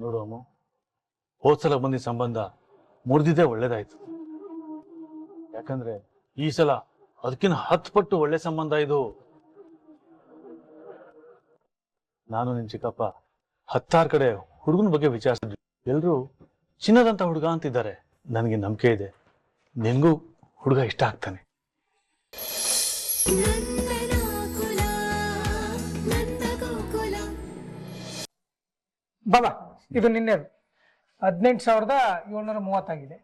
ನೋಡು ಅಮ್ಮ ಹೋದ್ಸಲ ಬಂದಿದ್ದ ಸಂಬಂಧ ಮುರಿದಿದ್ದೇ ಒಳ್ಳೇದಾಯ್ತು. ಯಾಕಂದ್ರೆ ಈ ಸಲ ಅದಕ್ಕಿಂತ ಹತ್ತು ಪಟ್ಟು ಒಳ್ಳೆ ಸಂಬಂಧ ಇದು. ನಾನು ನಿನ್ ಚಿಕ್ಕಪ್ಪ ಹತ್ತಾರು ಕಡೆ ಹುಡುಗನ ಬಗ್ಗೆ ವಿಚಾರಿಸಿದ್ವಿ. ಎಲ್ರು ಚಿನ್ನದಂತ ಹುಡುಗ ಅಂತಿದ್ದಾರೆ. ನನಗೆ ನಂಬಿಕೆ ಇದೆ. ನಿನ್ಗೂ ಹುಡುಗ ಇಷ್ಟ ಆಗ್ತಾನೆ. ಬಾಬಾ. ಇದು ನಿನ್ನೆದು ಹದಿನೆಂಟು ಸಾವಿರದ ಏಳ್ನೂರ ಮೂವತ್ತಾಗಿದೆ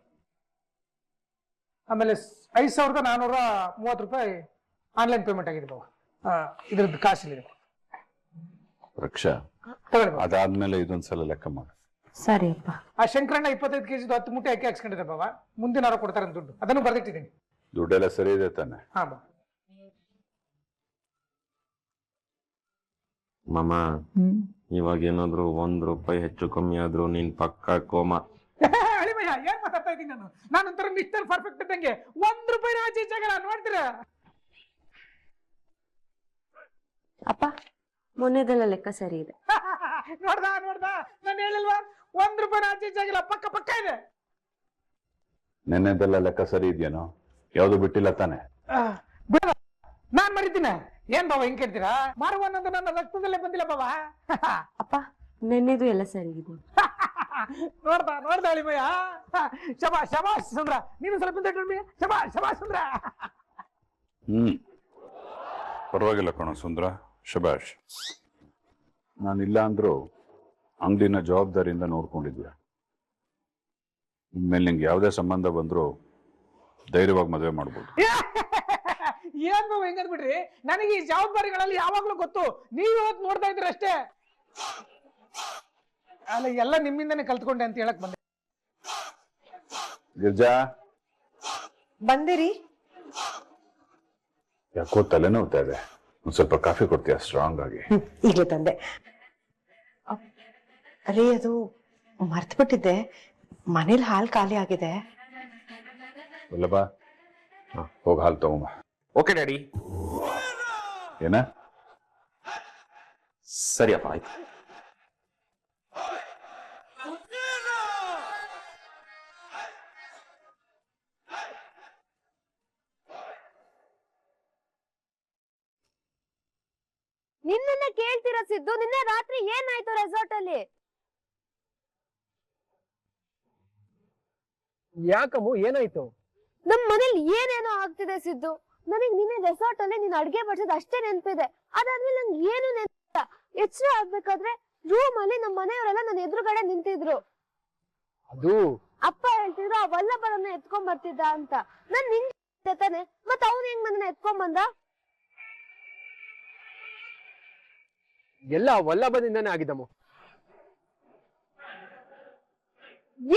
ಆಮೇಲೆ ಐದು ಸಾವಿರದ ನಾನ್ನೂರ ಮೂವತ್ತು ರೂಪಾಯಿ ಆನ್ಲೈನ್ ಪೇಮೆಂಟ್ ಆಗಿದೆ ಬಾಬು ಇದ್ರದ್ದು ಕಾಸಿಲ್ಲ ರಕ್ಷಾ ಅದಾದ್ಮೇಲೆ ಇದೊಂದ್ಸಲ ಲೆಕ್ಕ ಮಾಡಿ. ಸರಿ ಆ ಶಂಕರಣ್ಣ ಇಪ್ಪತ್ತೈದು ಕೆಜಿ ಹತ್ತು ಮೂಟೆ ಅಕ್ಕಿ ಹಾಕ್ಸ್ಕೊಂಡಿದೆ ಬಾಬಾ ಮುಂದಿನ ವಾರ ಕೊಡ್ತಾರೆ ಅಂತ ದುಡ್ಡು. ಅದನ್ನು ಬರ್ದಿಟ್ಟಿದ್ದೀನಿ. ದುಡ್ಡೆಲ್ಲ ಸರಿ ಇದೆ ತಾನೆ? ಹಾ ಬಾ ಮಾಮ ಇವಾಗ ಏನಾದ್ರು ಒಂದ್ ರೂಪಾಯಿ ಹೆಚ್ಚು ಕಮ್ಮಿ ಆದ್ರೂ ನೀನ್ ಪಕ್ಕ ಕೋಮ. ಅಳಿಮಯ್ಯ ಏನ್ ಮಾತಾಡ್ತಾ ಇದ್ದೀನಿ ನಾನು? ನಾನು ಒಂಥರ ಮಿಸ್ಟರ್ ಪರ್ಫೆಕ್ಟ್ ಇದ್ದಂಗೆ. ಒಂದ್ ರೂಪಾಯಿ ಆಚೆ ಜಗಳ ನೋಡ್ತೀರಾ? ಅಪ್ಪ ಮೊನ್ನೆದೆಲ್ಲ ಲೆಕ್ಕ ಸರಿ ಇದೆ. ನೋಡ್ದ ನೋಡ್ದ? ನಾನು ಹೇಳಿಲ್ವಾ? ಒಂದ್ ರೂಪಾಯಿ ಆಚೆ ಜಗಳ ಪಕ್ಕ ಪಕ್ಕ ಇದೆ. ನೆನ್ನೆದೆಲ್ಲ ಲೆಕ್ಕ ಸರಿ ಇದೆಯೇನೋ? ಯಾವ್ದು ಬಿಟ್ಟಿಲ್ಲ ತಾನೆ? ಆ, ಬಿಡ. ನಾನ್ ಮರಿತೀನ. ಏನ್ ಬಾಬಾ ಹಿಂಗ್ ಕೇಳ್ತೀರಾ? ಮಾರುವ ಅನ್ನೋದು ನನ್ನ ರಕ್ತದಲ್ಲೇ ಬಂದಿಲ್ಲ ಬಾಬಾ ಅಪ್ಪ ನೆನ್ನೆದು ಎಲ್ಲ ಸರಿ ಇದೆ ನೋಡ್ದ ನೋಡ್ದ ಅಳಿಮಯ್ಯ? ಶಬಾ ಶಬಾಷ್ ಸುಂದ್ರ. ನೀನು ಸ್ವಲ್ಪ ಹಿಂದೆ ಶಬಾ ಶಬಾಷ್ ಶಬಾಷ್ ಸುಂದ್ರ. ಹ್ಮ್. ಪರವಾಗಿಲ್ಲ ಕಣ ಸುಂದ್ರ ಶಬಾಷ್. ನಾನಿಲ್ಲ ಅಂದ್ರು ಅಂಗಡಿನ ಜವಾಬ್ದಾರಿಯಿಂದ ನೋಡ್ಕೊಂಡಿದ್ಯ ಇನ್ಮೇಲೆ ನಿಂಗೆ ಯಾವುದೇ ಸಂಬಂಧ ಬಂದರೂ ಧೈರ್ಯವಾಗಿ ಮದುವೆ ಮಾಡ್ಬೋದು. ಏನ್ ಬಾಬಾ ಹೆಂಗಂದ್ ಬಿಡ್ರಿ? ನನಗೆ ಈ ಜವಾಬ್ದಾರಿಗಳಲ್ಲಿ ಯಾವಾಗ್ಲೂ ಗೊತ್ತು. ನೀವ್ ಇವತ್ತು ನೋಡ್ತಾ ಇದ್ರಿ ಅಷ್ಟೇ. ಅಲ್ಲ ಎಲ್ಲ ನಿಮ್ಮಿಂದಾನೆ ಕಲ್ತ್ಕೊಂಡೆ ಅಂತ ಹೇಳಕ್ ಬಂದೆ. ಗಿರ್ಜಾ. ಬಂದಿರಿ. ಯಾಕೋ ತಲೆನೋವ್ತಾ ಇದೆ. ಒಂದ್ ಸ್ವಲ್ಪ ಕಾಫಿ ಕೊಡ್ತೀಯ ಸ್ಟ್ರಾಂಗ್ ಆಗಿ? ಈಗಲೇ ತಂದೆ. ಅರೇ ಅದು ಮರ್ತು ಬಿಟ್ಟಿದ್ದೆ. ಮನೇಲಿ ಹಾಲು ಖಾಲಿ ಆಗಿದೆ. ಹೋಗ ಹೋಗಿ ಹಾಲು ತಗೊಂಬ. ಓಕೆ ಡ್ಯಾಡಿ ಏನ? ಸರಿಯಪ್ಪ ಆಯ್ತು. ನಿನ್ನ ಕೇಳ್ತಿರ ಸಿದ್ದು ನಿನ್ನೆ ರಾತ್ರಿ ಏನಾಯ್ತು ರೆಸಾರ್ಟ್ ಅಲ್ಲಿ ಯಾಕಮ್ಮ ಏನಾಯ್ತು? ನಮ್ ಮನೇಲಿ ಏನೇನೋ ಆಗ್ತಿದೆ ಸಿದ್ದು. ನನಗ್ ನಿನ್ನೆ ರೆಸಾರ್ಟ್ ಅಲ್ಲಿ ನೀನ್ ಅಡ್ಗೆ ಬಡ್ಸೋದ್ ಅಷ್ಟೇ ನೆನಪಿದೆ. ಅದಾದ್ಮೇಲೆ ನಂಗೆ ಏನು ನೆನಪಿಲ್ಲ. ಎಚ್ಚರ ಆಗ್ಬೇಕಾದ್ರೆ ರೂಮ್ ಅಲ್ಲಿ ನಮ್ ಮನೆಯವರೆಲ್ಲ ನನ್ನ ಎದುರುಗಡೆ ನಿಂತಿದ್ರು. ಅದು. ಅಪ್ಪ ಹೇಳ್ತಿದ್ರು ಆ ವಲ್ಲಭರನ್ನ ಎತ್ಕೊಂಡ್ ಬರ್ತಿದ್ದ ಅಂತ. ನಾನ್ ನಿನ್ ತಾನೆ ಮತ್ ಅವ್ನ್ ಹೆಂಗ್ ನನ್ನ ಎತ್ಕೊಂಡ್ ಬಂದ? ಎಲ್ಲ ವಲ್ಲಭದಿಂದಾನೇ ಆಗಿದ್ದಮ್ಮ.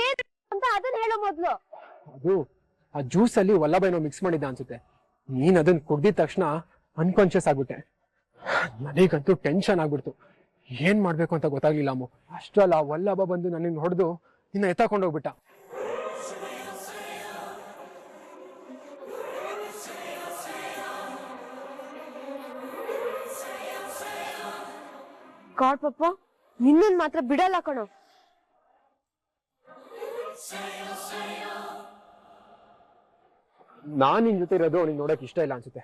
ಏನ್ ಅಂತ ಅದನ್ನ ಹೇಳೋ ಮೊದ್ಲು. ಅದು ಆ ಜ್ಯೂಸ್ ಅಲ್ಲಿ ವಲ್ಲಭ ಏನೋ ಮಿಕ್ಸ್ ಮಾಡಿದ್ದ ಅನ್ಸುತ್ತೆ. ನೀನ್ ಅದನ್ನ ಕುಡ್ದಿದ ತಕ್ಷಣ ಅನ್ಕಾನ್ಶಿಯಸ್ ಆಗ್ಬಿಟ್ಟೆ. ನನಗಂತೂ ಟೆನ್ಷನ್ ಆಗ್ಬಿಡ್ತು. ಏನ್ ಮಾಡ್ಬೇಕು ಅಂತ ಗೊತ್ತಾಗ್ಲಿಲ್ಲ ಅಮ್ಮ. ಅಷ್ಟ್ರಲ್ಲ ಆ ವಲ್ಲಭ ಬಂದು ನನ್ನ ಹೊಡೆದು ನಿನ್ನ ಎತ್ತಾಕೊಂಡು ಹೋಗ್ಬಿಟ್ಟ. ಗಾಡ್ ಪಪ್ಪ ನಿನ್ನನ್ ಮಾತ್ರ ಬಿಡಲ್ಲ ಕಣೋ. ನಾನ್ ನಿನ್ ಜೊತೆ ಇರೋದು ಅವ್ನಿಗೆ ನೋಡಕ್ ಇಷ್ಟ ಇಲ್ಲ ಅನ್ಸುತ್ತೆ.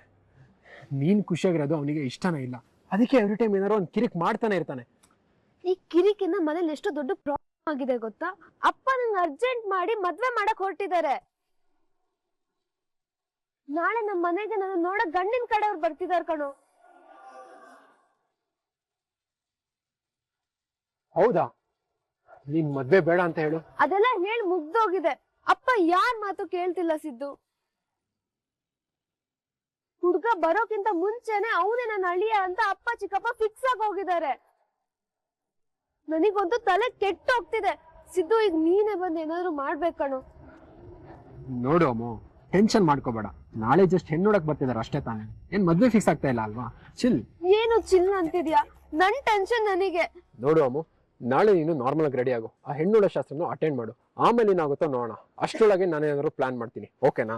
ನೀನ್ ಖುಷಿಯಾಗಿರೋದು ಅವನಿಗೆ ಇಷ್ಟನೇ ಇಲ್ಲ. ಅದಕ್ಕೆ ಎವ್ರಿ ಟೈಮ್ ಏನಾರು ಒಂದ್ ಕಿರಿಕ್ ಮಾಡ್ತಾನೆ ಇರ್ತಾನೆ. ಈ ಕಿರಿಕಿನ ಮನೇಲಿ ಎಷ್ಟು ದೊಡ್ಡ ಪ್ರಾಬ್ಲಮ್ ಆಗಿದೆ ಗೊತ್ತಾ? ಅಪ್ಪ ನಂಗೆ ಅರ್ಜೆಂಟ್ ಮಾಡಿ ಮದ್ವೆ ಮಾಡಕ್ ಹೊರಟಿದ್ದಾರೆ. ನಾಳೆ ನಮ್ಮ ಮನೆಗೆ ನಾನು ನೋಡಕ್ ಗಂಡಿನ ಕಡೆಯವ್ರು ಬರ್ತಿದಾರ ಕಣೋ. ಹೌದಾ? ನೀನ್ ಮದ್ವೆ ಬೇಡ ಅಂತ ಹೇಳು. ಅದೆಲ್ಲ ಹೇಳಿ ಮುಗ್ದೋಗಿದೆ. ಅಪ್ಪ ಯಾರ್ ಮಾತು ಕೇಳ್ತಿಲ್ಲ ಸಿದ್ದು? ಹುಡ್ಗ ಬರೋಕ್ಕಿಂತ ಮುಂಚೆನೆ ಅವನೇ ನನ್ನ ಅಳಿಯ ಅಂತ ಅಪ್ಪ ಚಿಕ್ಕಪ್ಪ ಫಿಕ್ಸ್ ಆಗಿ ಹೋಗಿದ್ದಾರೆ. ನನಗೊಂದು ತಲೆ ಕೆಟ್ಟ ಹೋಗ್ತಿದೆ. ಸಿದ್ದು ಈಗ ನೀನೇ ಬಂದು ಏನಾದ್ರು ಮಾಡ್ಬೇಕಣು ನೋಡು ಅಮ್ಮ ಟೆನ್ಷನ್ ಮಾಡ್ಕೋಬೇಡ. ನಾಳೆ ಜಸ್ಟ್ ಹೆಣ್ಣು ನೋಡಕ್ ಬರ್ತಿದಾರೆ ಅಷ್ಟೇ ತಾನೇ. ಏನ್ ಮದ್ವೆ ಫಿಕ್ಸ್ ಆಗ್ತಾ ಇಲ್ಲ ಅಲ್ವಾ? ಚಿಲ್ ಏನು ಚಿಲ್ ಅಂತಿದ್ಯಾ? ನನ್ ಟೆನ್ಷನ್ ನನಗೆ. ನೋಡು ಅಮ್ಮ ನಾಳೆ ನೀನು ನಾರ್ಮಲ್ ಆಗಿ ರೆಡಿ ಆಗು. ಆ ಹೆಣ್ಣುಳ ಶಾಸ್ತ್ರನ ಅಟೆಂಡ್ ಮಾಡು. ಆಮೇಲೆ ಏನಾಗುತ್ತೋ ನೋಡೋಣ. ಅಷ್ಟರೊಳಗೆ ನಾನು ಏನಾದ್ರು ಪ್ಲಾನ್ ಮಾಡ್ತೀನಿ ಓಕೆನಾ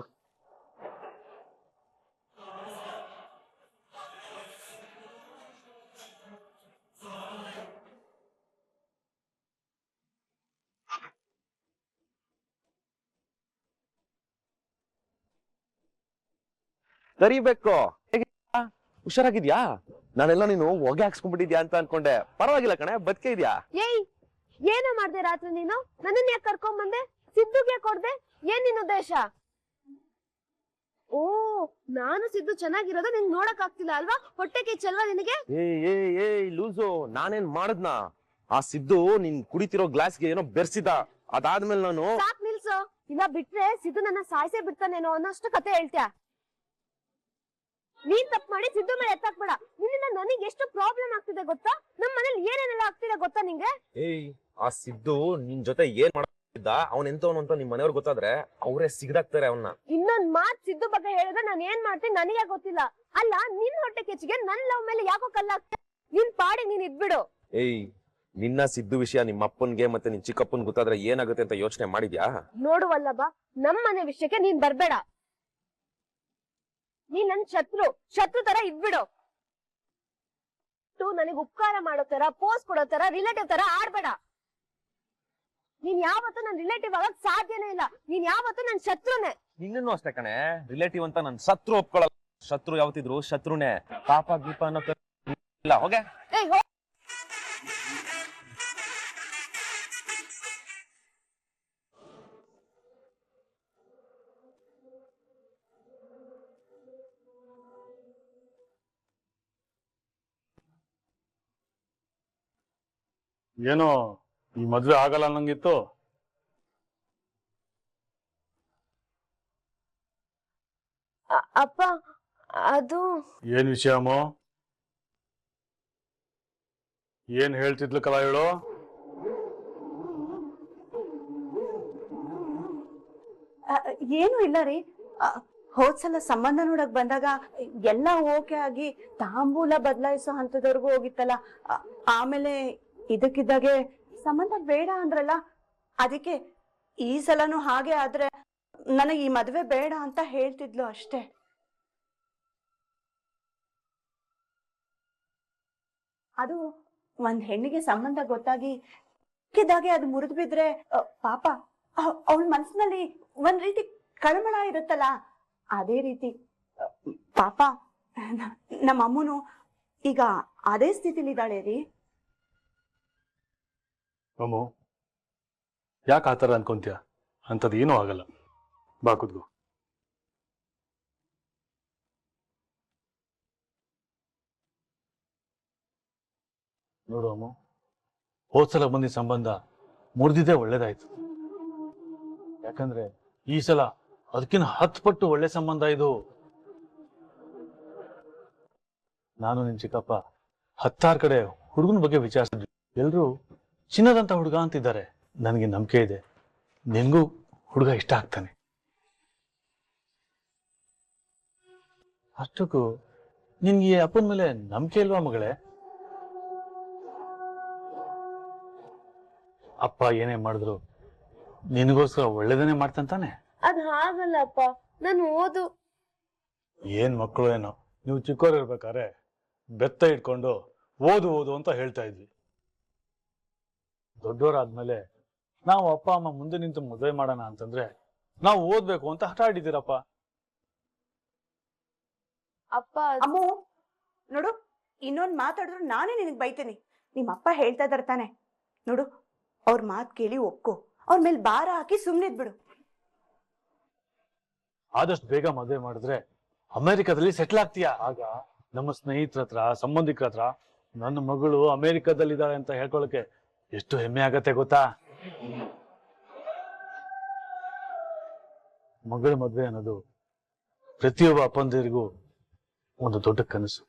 ಕರಿಬೇಕು? ಹುಷಾರಾಗಿದ್ಯಾ? ನಾನೆಲ್ಲ ನೀನು ಹೊಗೆ ಹಾಕ್ಸ್ಕೊಂಡ್ಬಿಟ್ಟಿದ್ಯಾ ಅಂತ ಅನ್ಕೊಂಡೆ. ಪರವಾಗಿಲ್ಲ ಕಣೆ ಬದುಕೆ ಇದ್ಯಾ? ಏಯ್ ಏನೋ ಮಾಡ್ದೆ ರಾತ್ರಿ ನೀನು? ನನ್ನನ್ನ ಯಾಕೆ ಕರ್ಕೊಂಡ್ ಬಂದೆ ಸಿದ್ದುಗೆ ಕೊಡ್ದೆ? ಏನ್ ನಿನ್ ಉದ್ದೇಶ? ಓ ನಾನು ಸಿದ್ದು ಚೆನ್ನಾಗಿರೋದು ನಿಂಗ್ ನೋಡಕ್ ಆಗ್ತಿಲ್ಲ ಅಲ್ವಾ? ಹೊಟ್ಟೆ ಕಿಚ್ಚಲ್ವಾ ನಿನಗೆ? ಏ ಏ ಏ ಲೂಸು ನಾನೇನ್ ಮಾಡದ್ನ? ಆ ಸಿದ್ದು ನೀನ್ ಕುಡಿತಿರೋ ಗ್ಲಾಸ್ಗೆ ಏನೋ ಬೆರ್ಸಿದ. ಅದಾದ್ಮೇಲೆ ನಾನು ಸಾಕ್ ನಿಲ್ಸು. ಇಲ್ಲ ಬಿಟ್ರೆ ಸಿದ್ದು ನನ್ನ ಸಾಯಿಸೇ ಬಿಡ್ತಾನೇನೋ ಅನ್ನೋಷ್ಟು ಕತೆ ಹೇಳ್ತ್ಯಾ? ನೀನ್ ತಪ್ಪು ಮಾಡಿ ಸಿದ್ದು ಮೇಲೆ ಎತ್ತಾಕ್ಬೇಡ. ನಿನ್ನಿಂದ ನನಗೆ ಎಷ್ಟು ಪ್ರಾಬ್ಲಮ್ ಆಗ್ತಿದೆ ಗೊತ್ತಾ? ನಮ್ ಮನೇಲಿ ಏನೇನೆಲ್ಲ ಆಗ್ತಿದೆ ಗೊತ್ತಾ ನಿಂಗೆ? ಏಯ್ ಆ ಸಿದ್ದು ನಿನ್ ಜೊತೆ ಏನ್ ಮಾಡ್ತಿದ್ದ? ಅವನ್ ಎಂತವನು ಅಂತ ನಿಮ್ ಮನೆಯವ್ರು ಗೊತ್ತಾದ್ರೆ ಅವರೇ ಸಿಗದಾಗ್ತಾರೆ ಅವನ್ನ ಇನ್ನೊಂದ್ ಮಾತ್ ಸಿದ್ದು ಬಗ್ಗೆ ಹೇಳಿದ್ರೆ ನಾನ್ ಏನ್ ಮಾಡ್ತೀನಿ ನನಗೆ ಗೊತ್ತಿಲ್ಲ. ಅಲ್ಲ ನಿನ್ ಹೊಟ್ಟೆ ಕೆಚ್ಚಿಗೆ ನನ್ ಲವ್ ಮೇಲೆ ಯಾಕೋ ಕಲ್ಲಾಗ್ತದೆ? ನಿನ್ ಪಾಡಿ ನೀನ್ ಇದ್ಬಿಡು. ಏಯ್ ನಿನ್ನ ಸಿದ್ದು ವಿಷಯ ನಿಮ್ಮ ಅಪ್ಪನ್ಗೆ ಮತ್ತೆ ನಿನ್ ಚಿಕ್ಕಪ್ಪನ್ ಗೊತ್ತಾದ್ರೆ ಏನಾಗುತ್ತೆ ಅಂತ ಯೋಚನೆ ಮಾಡಿದ್ಯಾ? ನೋಡುವಲ್ಲಬ್ಬ ನಮ್ಮನೆ ನಮ್ ಮನೆ ವಿಷಯಕ್ಕೆ ನೀನ್ ಬರ್ಬೇಡ. ನೀನ್ ನನ್ ಶತ್ರು ಶತ್ರು ತರ ಇದ್ಬಿಡು. ನನಗ್ ಉಪಕಾರ ಮಾಡೋ ತರ ಪೋಸ್ ಕೊಡೋ ತರ ರಿಲೇಟಿವ್ ತರ ಆಡ್ಬೇಡ. ನೀನ್ ಯಾವತ್ತೂ ನನ್ ರಿಲೇಟಿವ್ ಆಗಕ್ ಸಾಧ್ಯನೇ ಇಲ್ಲ. ನೀನ್ ಯಾವತ್ತೂ ನನ್ ಶತ್ರುನೇ. ನಿನ್ನೂ ಅಷ್ಟೇ ಕಣೆ. ರಿಲೇಟಿವ್ ಅಂತ ನನ್ ಶತ್ರು ಒಪ್ಕೊಳ್ಳಲ್ಲ. ಶತ್ರು ಯಾವತ್ತಿದ್ರು ಶತ್ರುನೇ. ಪಾಪ ಗೀಪ ಅನ್ನೋ ತರ ಇಲ್ಲ ಹೋಗೆ. ಏನೋ ಈ ಮದ್ವೆ ಆಗಲ್ಲ ಅನ್ನಂಗಿತ್ತು. ಅ- ಅಪ್ಪ ಅದು ಏನ್ ವಿಷಯಮೋ ಏನ್ ಹೇಳ್ತಿದ್ಲು ಕಲಾ ಹೇಳು ಏನು ಇಲ್ಲ ರೀ. ಹೋದ್ ಹೋದ್ಸಲ ಸಂಬಂಧ ನೋಡಕ್ ಬಂದಾಗ ಎಲ್ಲ ಓಕೆ ಆಗಿ ತಾಂಬೂಲ ಬದಲಾಯಿಸೋ ಹಂತದವರೆಗೂ ಹೋಗಿತ್ತಲ್ಲ. ಆಮೇಲೆ ಇದಕ್ಕಿದ್ದಾಗೆ ಸಂಬಂಧ ಬೇಡ ಅಂದ್ರಲ್ಲ? ಅದಕ್ಕೆ ಈ ಸಲನು ಹಾಗೆ ಆದ್ರೆ ನನಗೆ ಈ ಮದ್ವೆ ಬೇಡ ಅಂತ ಹೇಳ್ತಿದ್ಲು ಅಷ್ಟೇ. ಅದು ಒಂದ್ ಹೆಣ್ಣಿಗೆ ಸಂಬಂಧ ಗೊತ್ತಾಗಿ ಇದಾಗೆ ಅದು ಮುರಿದು ಬಿದ್ರೆ ಪಾಪ ಅವಳ ಮನಸ್ಸಿನಲ್ಲಿ ಒಂದ್ ರೀತಿ ಕಳಮಳ ಇರುತ್ತಲ್ಲ? ಅದೇ ರೀತಿ ಪಾಪ ನಮ್ಮ ಅಮ್ಮನು ಈಗ ಅದೇ ಸ್ಥಿತಿಲಿದ್ದಾಳೆ ರೀ. ಅಮ್ಮು, ಯಾಕೆ ಆ ಥರ ಅನ್ಕೊಂತೀಯ? ಅಂಥದ್ದು ಏನೂ ಆಗಲ್ಲ. ಬಾ ಕುದ್ಗು ನೋಡು ಅಮ್ಮು ಹೋದ್ಸಲ ಬಂದಿದ್ದ ಸಂಬಂಧ ಮುರಿದಿದ್ದೇ ಒಳ್ಳೇದಾಯ್ತು. ಯಾಕಂದ್ರೆ ಈ ಸಲ ಅದಕ್ಕಿಂತ ಹತ್ತು ಪಟ್ಟು ಒಳ್ಳೆ ಸಂಬಂಧ ಇದು. ನಾನು ನಿನ್ ಚಿಕ್ಕಪ್ಪ ಹತ್ತಾರು ಕಡೆ ಹುಡುಗನ ಬಗ್ಗೆ ವಿಚಾರಿಸಿದ್ವಿ. ಎಲ್ರು ಚಿನ್ನದಂತ ಹುಡುಗ ಅಂತಿದ್ದಾರೆ. ನನಗೆ ನಂಬಿಕೆ ಇದೆ. ನಿನ್ಗೂ ಹುಡುಗ ಇಷ್ಟ ಆಗ್ತಾನೆ. ಅಷ್ಟಕ್ಕೂ ನಿನ್ಗೆ ಅಪ್ಪನ ಮೇಲೆ ನಂಬಿಕೆ ಇಲ್ವಾ ಮಗಳೇ? ಅಪ್ಪ ಏನೇ ಮಾಡಿದ್ರು ನಿನಗೋಸ್ಕರ ಒಳ್ಳೇದನ್ನೇ ಮಾಡ್ತಂತಾನೆ ಅದ್ ಹಾಗಲ್ಲ ಅಪ್ಪ. ನಾನು ಓದು. ಏನ್ ಮಕ್ಕಳು ಏನೋ. ನೀವು ಚಿಕ್ಕವ್ರು ಇರ್ಬೇಕಾದ್ರೆ ಬೆತ್ತ ಇಟ್ಕೊಂಡು ಓದು ಓದು ಅಂತ ಹೇಳ್ತಾ ಇದ್ವಿ. ದೊಡ್ಡವರಾದ್ಮೇಲೆ ನಾವು ಅಪ್ಪ ಅಮ್ಮ ಮುಂದೆ ನಿಂತು ಮದುವೆ ಮಾಡೋಣ ಅಂತಂದ್ರೆ ನಾವು ಓದ್ಬೇಕು ಅಂತ ಹಠ ಹಿಡಿದಿರಪ್ಪ. ಅಪ್ಪ ಅಮ್ಮ ನೋಡು ಇನ್ನೊಂದ್ ಮಾತಾಡಿದ್ರು ನಾನೇ ನಿನಗ್ ಬೈತೀನಿ. ನಿಮ್ಮ ಅಪ್ಪ ಹೇಳ್ತಾ ಇದಾರೆ ತಾನೆ. ನೋಡು ಅವ್ರ ಮಾತ್ ಕೇಳಿ ಒಪ್ಕೊ. ಅವ್ರ ಮೇಲೆ ಭಾರ ಹಾಕಿ ಸುಮ್ನಿದ್ಬಿಡು ಆದಷ್ಟು ಬೇಗ ಮದುವೆ ಮಾಡಿದ್ರೆ ಅಮೆರಿಕದಲ್ಲಿ ಸೆಟ್ಲ್ ಆಗ್ತೀಯ? ಆಗ ನಮ್ಮ ಸ್ನೇಹಿತರ ಹತ್ರ ಸಂಬಂಧಿಕರ ಹತ್ರ ನನ್ನ ಮಗಳು ಅಮೆರಿಕದಲ್ಲಿದ್ದಾಳೆ ಅಂತ ಹೇಳ್ಕೊಳಕ್ಕೆ ಎಷ್ಟು ಹೆಮ್ಮೆ ಆಗತ್ತೆ ಗೊತ್ತಾ? ಮಗಳ ಮದುವೆ ಅನ್ನೋದು ಪ್ರತಿಯೊಬ್ಬ ಅಪ್ಪಂದಿರಿಗೂ ಒಂದು ದೊಡ್ಡ ಕನಸು.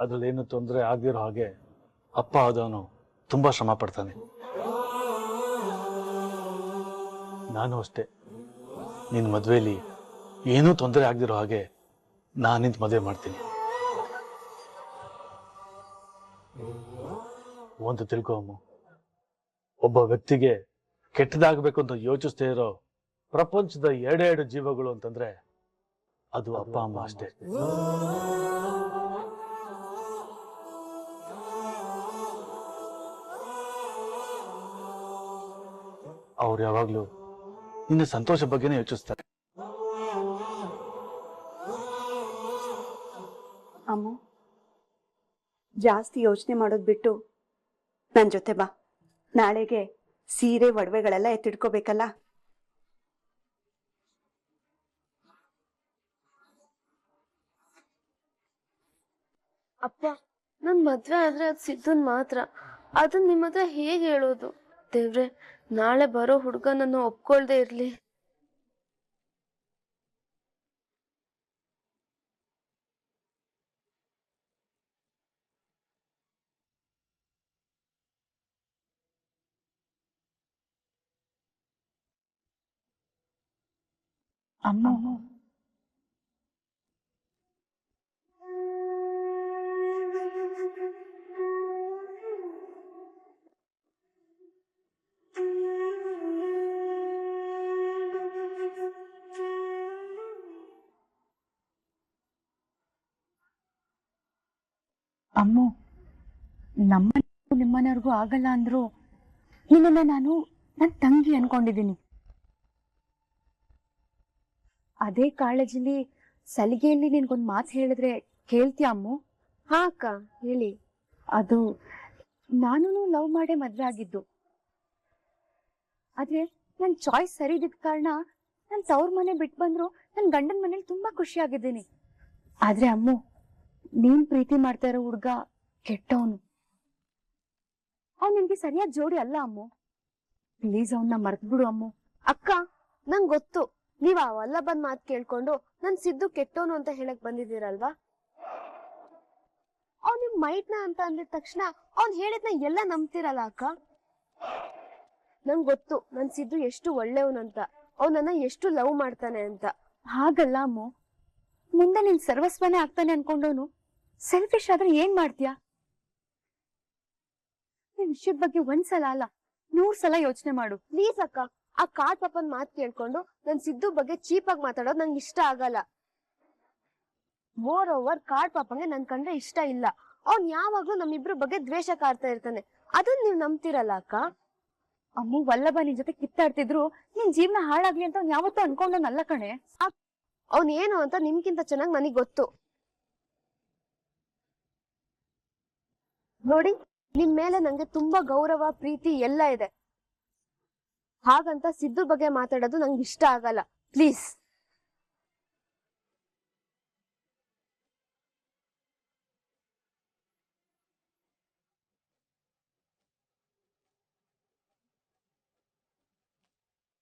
ಅದ್ರಲ್ಲಿ ಏನು ತೊಂದರೆ ಆಗದಿರೋ ಹಾಗೆ ಅಪ್ಪ ಆದವನು ತುಂಬಾ ಶ್ರಮ ಪಡ್ತಾನೆ. ನಾನು ಅಷ್ಟೇ. ನಿನ್ನ ಮದುವೆಯಲ್ಲಿ ಏನೂ ತೊಂದರೆ ಆಗದಿರೋ ಹಾಗೆ ನಾನು ನಿಂತು ಮದುವೆ ಮಾಡ್ತೀನಿ. ಅಂತ ತಿಳ್ಕೊಮು ಒಬ್ಬ ವ್ಯಕ್ತಿಗೆ ಕೆಟ್ಟದಾಗಬೇಕು ಅಂತ ಯೋಚಿಸ್ತಾ ಇರೋ ಪ್ರಪಂಚದ ಎರಡೆರಡು ಜೀವಗಳು ಅಂತಂದ್ರೆ ಅದು ಅಪ್ಪ ಅಮ್ಮ ಅಷ್ಟೇ. ಅವ್ರು ಯಾವಾಗ್ಲೂ ನಿನ್ನ ಸಂತೋಷ ಬಗ್ಗೆನೇ ಯೋಚಿಸ್ತಾರೆ. ಅಮ್ಮ, ಜಾಸ್ತಿ ಯೋಚನೆ ಮಾಡೋದ್ ಬಿಟ್ಟು ನನ್ ಜೊತೆ ಬಾ. ನಾಳೆಗೆ ಸೀರೆ ಒಡವೆಗಳೆಲ್ಲ ಎತ್ತಿಡ್ಕೋಬೇಕಲ್ಲ ಅಪ್ಪ, ನನ್ ಮದ್ವೆ ಆದ್ರೆ ಅದ್ ಸಿದ್ದನ್ ಮಾತ್ರ. ಅದನ್ ನಿಮ್ಮತ್ರ ಹೇಗ್ ಹೇಳೋದು? ದೇವ್ರೆ, ನಾಳೆ ಬರೋ ಹುಡ್ಗ ನನ್ನ ಒಪ್ಕೊಳ್ದೆ ಇರ್ಲಿ. ಅಮ್ಮ. ಅಮ್ಮು ನಮ್ಮ ನಿಮ್ಮನೆಯವ್ರಿಗೂ ಆಗಲ್ಲ ಅಂದ್ರು ನಿನ್ನನ್ನ ನಾನು ನನ್ನ ತಂಗಿ ಅನ್ಕೊಂಡಿದ್ದೀನಿ. ಅದೇ ಕಾಳಜಿಲಿ ಸಲಿಗೆಯಲ್ಲಿ ನಿನ್ಗೊಂದ್ ಮಾತು ಹೇಳಿದ್ರೆ ಕೇಳ್ತೀಯ ಅಮ್ಮು? ಹಾ ಅಕ್ಕ ಹೇಳಿ. ಅದು ನಾನು ಲವ್ ಮಾಡೇ ಮದ್ವೆ ಆಗಿದ್ದು. ಆದ್ರೆ ನನ್ ಚಾಯ್ಸ್ ಸರಿ ಇದ್ದಿದ್ ಕಾರಣ ನನ್ ತವ್ರ ಮನೆ ಬಿಟ್ಟು ಬಂದ್ರು ನನ್ ಗಂಡನ ಮನೇಲಿ ತುಂಬಾ ಖುಷಿ ಆಗಿದ್ದೀನಿ ಆದ್ರೆ ಅಮ್ಮು ನೀನ್ ಪ್ರೀತಿ ಮಾಡ್ತಾ ಇರೋ ಹುಡ್ಗ ಕೆಟ್ಟವನು. ಅವ್ನ್ ನಿನ್ಗೆ ಸರಿಯಾದ ಜೋಡಿ ಅಲ್ಲ ಅಮ್ಮು. ಪ್ಲೀಸ್ ಅವನ್ನ ಮರ್ತ್ಬಿಡು ಅಮ್ಮು. ಅಕ್ಕ ನಂಗೆ ಗೊತ್ತು. ನೀವ್ ಆ ವಲ್ಲಭನ್ ಮಾತ್ ಕೇಳ್ಕೊಂಡು ನನ್ ಸಿದ್ದು ಕೆಟ್ಟೋನು ಅಂತ ಹೇಳಕ್ ಬಂದಿದ್ದೀರಲ್ವಾ? ಅವ್ ನಿಮ್ ಮೈಟ್ನ ಅಂತ ಅಂದಿದ ತಕ್ಷಣ ಅವ್ನ್ ಹೇಳಿದ್ನ ಎಲ್ಲ ನಂಬ್ತಿರಲ್ಲ ಅಕ್ಕ? ನಂಗ್ ಗೊತ್ತು ನನ್ ಸಿದ್ದು ಎಷ್ಟು ಒಳ್ಳೆಯವನಂತ ಅವನನ್ನ ನನ್ನ ಎಷ್ಟು ಲವ್ ಮಾಡ್ತಾನೆ ಅಂತ. ಹಾಗಲ್ಲ ಅಮ್ಮು. ಮುಂದೆ ನಿನ್ ಸರ್ವಸ್ವನೇ ಆಗ್ತಾನೆ ಅನ್ಕೊಂಡವನು ಸೆಲ್ಫಿಶ್ ಆದ್ರೆ ಏನ್ ಮಾಡ್ತೀಯಾ? ಈ ವಿಷಯದ ಬಗ್ಗೆ ಒಂದ್ಸಲ ಅಲ್ಲ ನೂರ್ ಸಲ ಯೋಚನೆ ಮಾಡು. ಪ್ಲೀಸ್ ಅಕ್ಕ. ಆ ಕಾಡ್ ಪಾಪನ್ ಮಾತ್ ಕೇಳ್ಕೊಂಡು ನನ್ ಸಿದ್ದು ಬಗ್ಗೆ ಚೀಪ್ ಆಗಿ ಮಾತಾಡೋದು ನಂಗೆ ಇಷ್ಟ ಆಗಲ್ಲ. ಮೋರ್ ಓವರ್ ಕಾಡ್ ಪಾಪಂಗೆ ನನ್ ಕಂಡ್ರೆ ಇಷ್ಟ ಇಲ್ಲ. ಅವ್ನ್ ಯಾವಾಗ್ಲೂ ನಮ್ಮಿಬ್ರ ಬಗ್ಗೆ ದ್ವೇಷ ಕಾಡ್ತಾ ಇರ್ತಾನೆ. ಅದನ್ ನೀವ್ ನಂಬ್ತಿರಲ್ಲ ಅಕ್ಕ? ಅಮ್ಮ ವಲ್ಲಭ ನಿನ್ ಜೊತೆ ಕಿತ್ತಾಡ್ತಿದ್ರು, ನಿನ್ ಜೀವನ ಹಾಳಾಗ್ಲಿ ಅಂತ ಅವ್ನ್ ಯಾವತ್ತೂ ಅನ್ಕೊಂಡನಲ್ಲ ಕಣೆ. ಅವ್ನ್ ಏನು ಅಂತ ನಿಮ್ಗಿಂತ ಚೆನ್ನಾಗ್ ನನಗ್ ಗೊತ್ತು. ನೋಡಿ ನಿಮ್ ಮೇಲೆ ನಂಗೆ ತುಂಬಾ ಗೌರವ, ಪ್ರೀತಿ ಎಲ್ಲ ಇದೆ. ಹಾಗಂತ ಸಿದ್ದು ಬಗ್ಗೆ ಮಾತಾಡೋದು ನಂಗೆ ಇಷ್ಟ ಆಗಲ್ಲ. ಪ್ಲೀಸ್